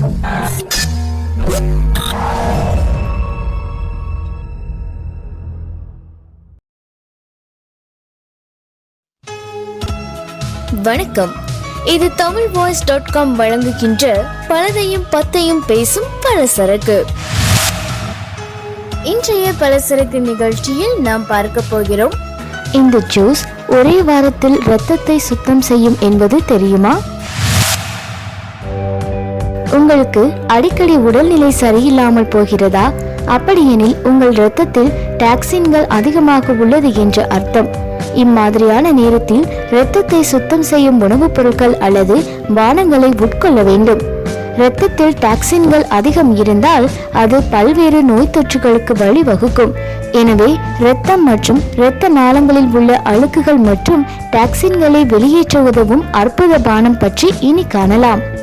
வணக்கம். இது Tamil voice dot com வழங்குகின்ற பலதையும் பத்தையும் பேசும் பலசரக்கு. இன்றைய பலசரக்கு நிகழ்ச்சியில் நாம் பார்க்க போகிறோம். இந்த ஜூஸ் ஒரே வாரத்தில் இரத்தத்தை சுத்தம் செய்யும் என்பது தெரியுமா? உங்களுக்கு அடிக்கடி உடல்நிலை சரியில்லாமல் போகிறதா? அப்படியெனில் உங்கள் இரத்தத்தில் டாக்சின்கள் அதிகமாக உள்ளது என்று அர்த்தம். இம்மாதிரியான நேரத்தில் இரத்தத்தை சுத்தம் செய்யும் உணவுப் பொருட்கள் அல்லது பானங்களை உட்கொள்ள வேண்டும். இரத்தத்தில் டாக்சின்கள் அதிகம் இருந்தால் அது பல்வேறு நோய் தொற்றுகளுக்கு வழிவகுக்கும். எனவே இரத்தம் மற்றும் இரத்த நாளங்களில் உள்ள அழுக்குகள் மற்றும் டாக்சின்களை வெளியேற்ற உதவும் அற்புத பானம் பற்றி இனி காணலாம்.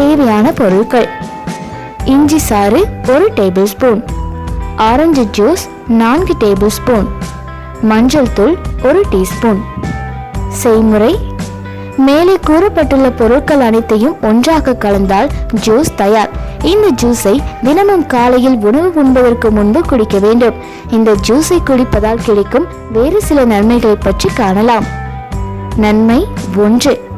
தேவையான பொருட்கள். இஞ்சி சாறு ஒரு டேபிள் ஸ்பூன் ஆரஞ்சு ஜூஸ் நான்கு டேபிள் ஸ்பூன் மஞ்சள் தூள் ஒரு டீஸ்பூன் செய்முறை. மேலே கூறப்பட்டுள்ள பொருட்கள் அனைத்தையும் ஒன்றாக கலந்தால் ஜூஸ் தயார். இந்த ஜூஸை தினமும் காலையில் உணவு உண்பதற்கு முன்பு குடிக்க வேண்டும். இந்த ஜூஸை குடிப்பதால் கிடைக்கும் வேறு சில நன்மைகளை பற்றி காணலாம். நன்மை ஒன்று.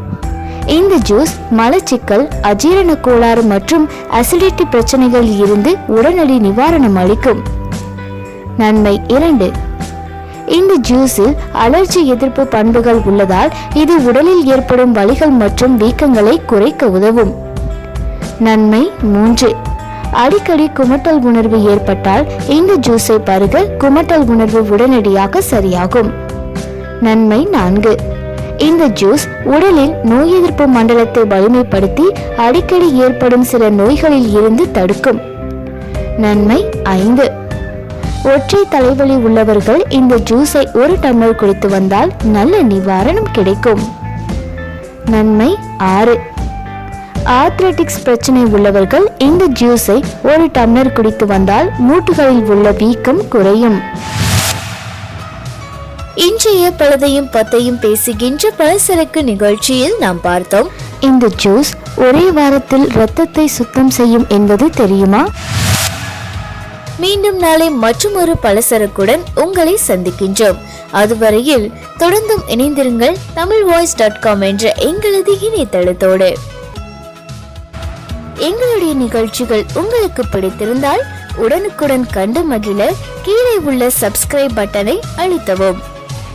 இந்த ஜூஸ் மலச்சிக்கல் அஜீரண கோளாறு மற்றும் அசிடிட்டி பிரச்சனைகளில் இருந்து உடனடி நிவாரணம் அளிக்கும். நன்மை இரண்டு. இந்த ஜூஸில் அலர்ஜி எதிர்ப்பு பண்புகள் உள்ளதால் இது உடலில் ஏற்படும் வலிகள் மற்றும் வீக்கங்களை குறைக்க உதவும். நன்மை மூன்று. அடிக்கடி குமட்டல் உணர்வு ஏற்பட்டால் இந்த ஜூஸை பருக குமட்டல் உணர்வு உடனடியாக சரியாகும். நன்மை நான்கு. இந்த ஜூஸ் உடலில் நோய் எதிர்ப்பு மண்டலத்தை வலிமைப்படுத்தி அடிக்கடி ஏற்படும் சில நோய்களில் இருந்து தடுக்கும். நன்மை ஐந்து. ஒற்றை தலைவலி உள்ளவர்கள் இந்த ஜூஸை ஒரு டம்ளர் குடித்து வந்தால் நல்ல நிவாரணம் கிடைக்கும். நன்மை ஆறு. ஆத்லெட்டிக்ஸ் பிரச்சனை உள்ளவர்கள் இந்த ஜூஸை ஒரு டம்ளர் குடித்து வந்தால் மூட்டுகளில் உள்ள வீக்கம் குறையும். இன்றைய பலதையும் பத்தையும் பேசுகின்ற பலசரக்கு நிகழ்ச்சியில் நாம் பார்த்தோம். இந்த ஜூஸ் ஒரே வாரத்தில் இரத்தத்தை சுத்தம் செய்யும் என்பது தெரியுமா? மீண்டும் நாளை மற்றொரு பலசரக்குடன் உங்களை சந்திக்கின்றோம். அதுவரையில் தொடர்ந்தும் இணைந்திருங்கள் தமிழ் வாய்ஸ் டாட் காம் என்ற எங்களது இணையதளத்தோடு. எங்களுடைய நிகழ்ச்சிகள் உங்களுக்கு பிடித்திருந்தால் உடனுக்குடன் கண்டு மகிழ கீழே உள்ள சப்ஸ்கிரைப் பட்டனை அழுத்தவும்.